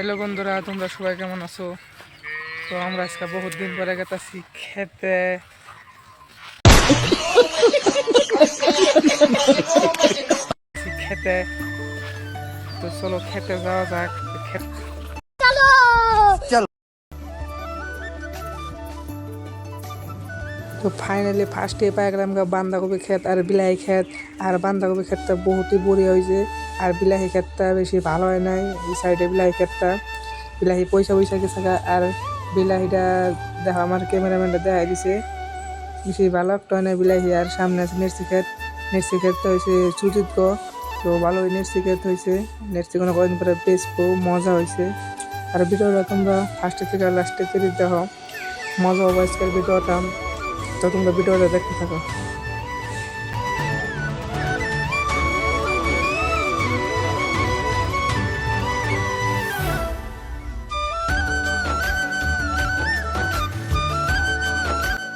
Hello বন্ধুরা, তোমরা সবাই কেমন আছো? তো আমরা আজকে বহুত দিন পরে গেতাছি খেতে। খেতে। তো চলো খেতে যাওয়া যাক। খেতে তো ফাইনালি ফার্স্টে পাই গেলাম বান্ধাকপি ক্ষেত আর বিলাহি ক্ষেত। আর বান্ধাকপি ক্ষেতটা বহুতই বড়ি হয়েছে আর বিলাহি ক্ষেতটা বেশি ভালো হয় নাই, এই সাইডে বিলাহি খেতটা বিলাহি পয়সা পয়সা গেছে আর বিলাহিটা দেখো আমার ক্যামেরাম্যানটা দেখাই দিছে। বেশি ভালো একটা হয় বিলাহি। আর সামনে আছে নেরসি ক্ষেত। নেরসি ক্ষেতটা হয়েছে সুজিত তো ভালো নেরসি ক্ষেত হয়েছে নেরসি কোনো কদিন পরে বেচবো, মজা হয়েছে আর ভিডিওটা তোমরা ফার্স্টে থেকে লাস্টে থেকে দেখো। মজা হবে আজকের ভিডিওটা। তো তোমরা ভিডিওটা দেখতে থাকো।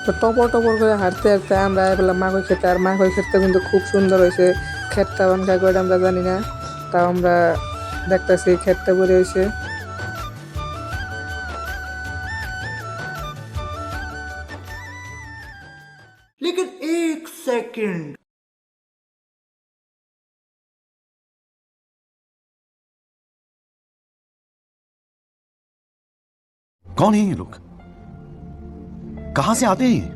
তো টপর টপর করে হাঁটতে হাঁটতে আমরা বললাম মাকই খেতে আর মাকই খেতে কিন্তু খুব সুন্দর হয়েছে। ক্ষেতটা বানকা করে আমরা জানি না, তাও আমরা দেখতেছি ক্ষেতটা ভরে হয়েছে। लेकिन एक सेकंड कौन है ये लोग कहां से आते हैं ये?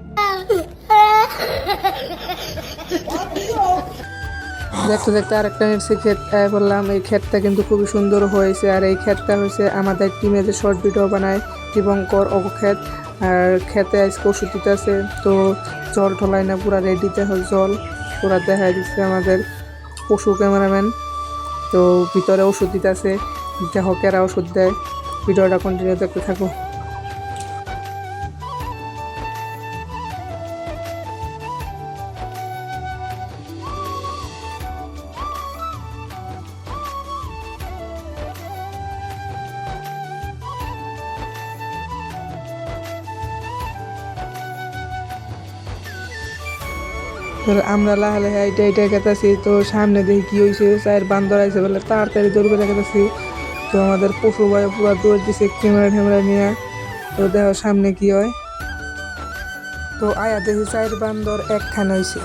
দেখতে দেখতে আরেকটা নিচ্ছি ক্ষেত আহ, বললাম এই ক্ষেতটা কিন্তু খুবই সুন্দর হয়েছে আর এই ক্ষেতটা হয়েছে আমাদের টিমে যে শর্ট ভিডিও বানায় দীপঙ্কর ও ক্ষেত আর খেতে আজকে ওষুধ দিতে আছে, তো জল ঠলাই না, পুরা রেডিতে জল। পুরা দেখা দিচ্ছে আমাদের পশু ক্যামেরাম্যান তো ভিতরে ওষুধ দিতে আছে দেখো কেরা ওষুধ দেয়। ভিডিওটা কন্টিনিউ দেখতে থাকো। আমরা লাহে লাহে এটা এটা গেতাছি তো সামনে দেখি কি হয়েছে চায়ের বান্দর আইসে বলে তাড়াতাড়ি দৌড় করে গেতাছি তো আমাদের পশু ভাই পুরো দৌড় দিছে ক্যামেরা ট্যামেরা নিয়ে। তো দেখো সামনে কি হয়। তো আয়া দেখি চায়ের বান্দর একখান হয়েছে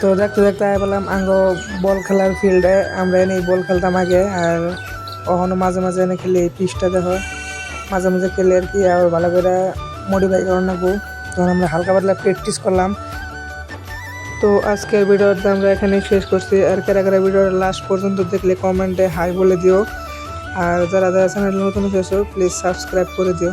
তো দেখতে দেখতে আয় বললাম, আঙ্গ বল খেলার ফিল্ডে আমরা এনে বল খেলতাম আগে, আর কখনো মাঝে মাঝে এনে খেলি এই দেখো। মাঝে মাঝে খেলে আর কি আর ভালো করে মডিফাই করার নেব। তখন আমরা হালকা পাতলা প্র্যাকটিস করলাম। তো আজকের ভিডিওটা আমরা এখানে শেষ করছি। আর কারা কারা লাস্ট পর্যন্ত দেখলে কমেন্টে হাই বলে দিও। আর যারা যারা চ্যানেল নতুন এসেছ প্লিজ সাবস্ক্রাইব করে দিও।